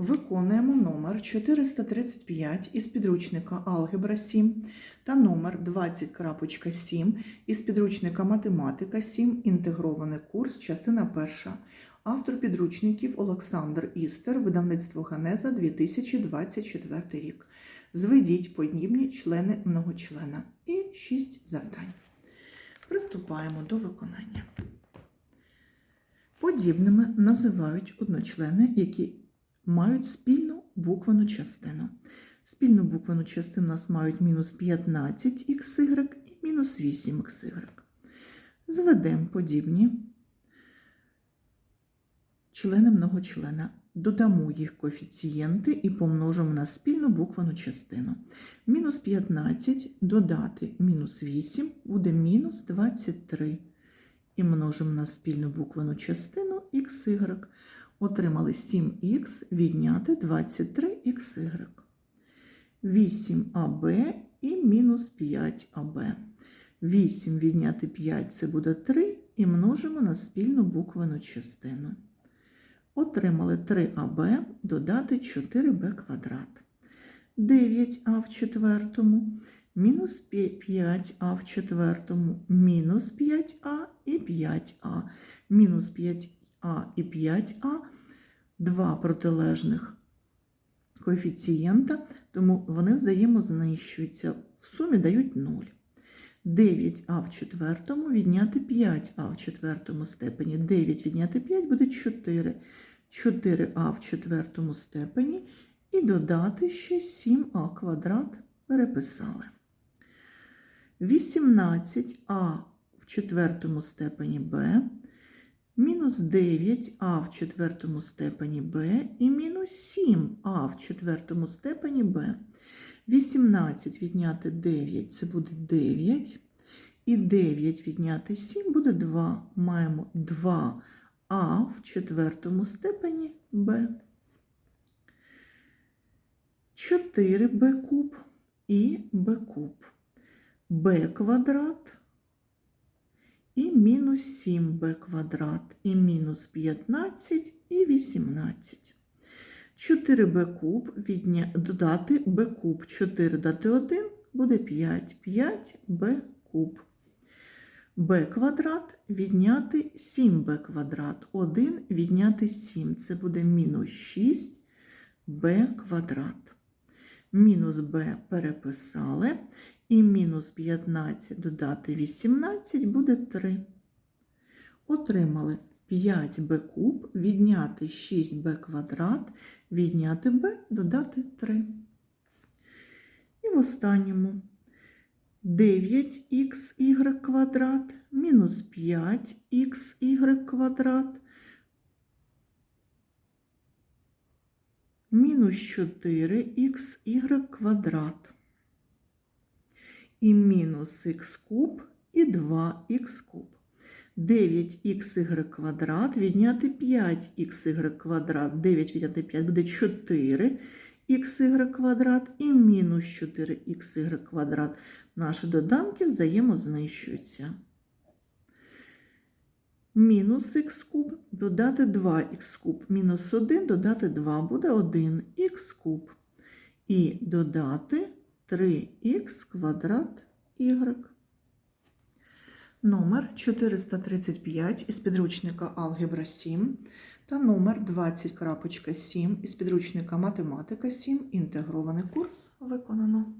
Виконуємо номер 435 із підручника Алгебра 7 та номер 20.7 із підручника Математика 7. Інтегрований курс, частина 1. Автор підручників Олександр Істер, видавництво Ганеза 2024 рік. Зведіть подібні члени многочлена. І 6 завдань. Приступаємо до виконання. Подібними називають одночлени, які мають спільну буквену частину. Спільну буквену частину у нас мають мінус 15xy і мінус 8xy. Зведемо подібні члени многочлена. Додамо їх коефіцієнти і помножимо на спільну буквену частину. Мінус 15 додати мінус 8 буде мінус 23. І множимо на спільну буквену частину xy. Отримали 7х відняти 23xy. 8аб і мінус 5аб. 8 відняти 5 це буде 3 і множимо на спільну буквену частину. Отримали 3аб додати 4b квадрат. 9а в четвертому, мінус 5а в четвертому, мінус 5а і 5а, мінус 5а і 5а, два протилежних коефіцієнта, тому вони взаємознищуються. В сумі дають 0. 9а в четвертому відняти 5а в четвертому степені. 9 відняти 5 буде 4. 4а в четвертому степені і додати ще 7а квадрат переписали. 18а в четвертому степені b, мінус 9а в четвертому степені b і мінус 7а в четвертому степені b. 18 відняти 9 це буде 9. І 9 відняти 7 буде 2. Маємо 2а в четвертому степені b. 4b куб і b куб. b квадрат і мінус 7b квадрат, і мінус 15 і 18. 4b куб відня... додати b куб. 4 додати 1 буде 5. 5b куб. b квадрат відняти 7b квадрат. 1 відняти 7. Це буде мінус 6b квадрат. Мінус b переписали. І мінус 15 додати 18 буде 3. Отримали 5b куб, відняти 6b квадрат, відняти b, додати 3. І в останньому 9xy квадрат мінус 5xy квадрат мінус 4xy квадрат і мінус х куб і 2х куб. 9xy квадрат відняти 5xy квадрат. 9 відняти 5 буде 4 xy квадрат і мінус 4xy квадрат. Наші доданки взаємознищуються. Мінус х куб додати 2х куб. Мінус 1 додати 2 буде 1х куб. І додати 3х квадрат y. Номер 435 із підручника Алгебра 7 та номер 20.7 із підручника Математика 7. Інтегрований курс виконано.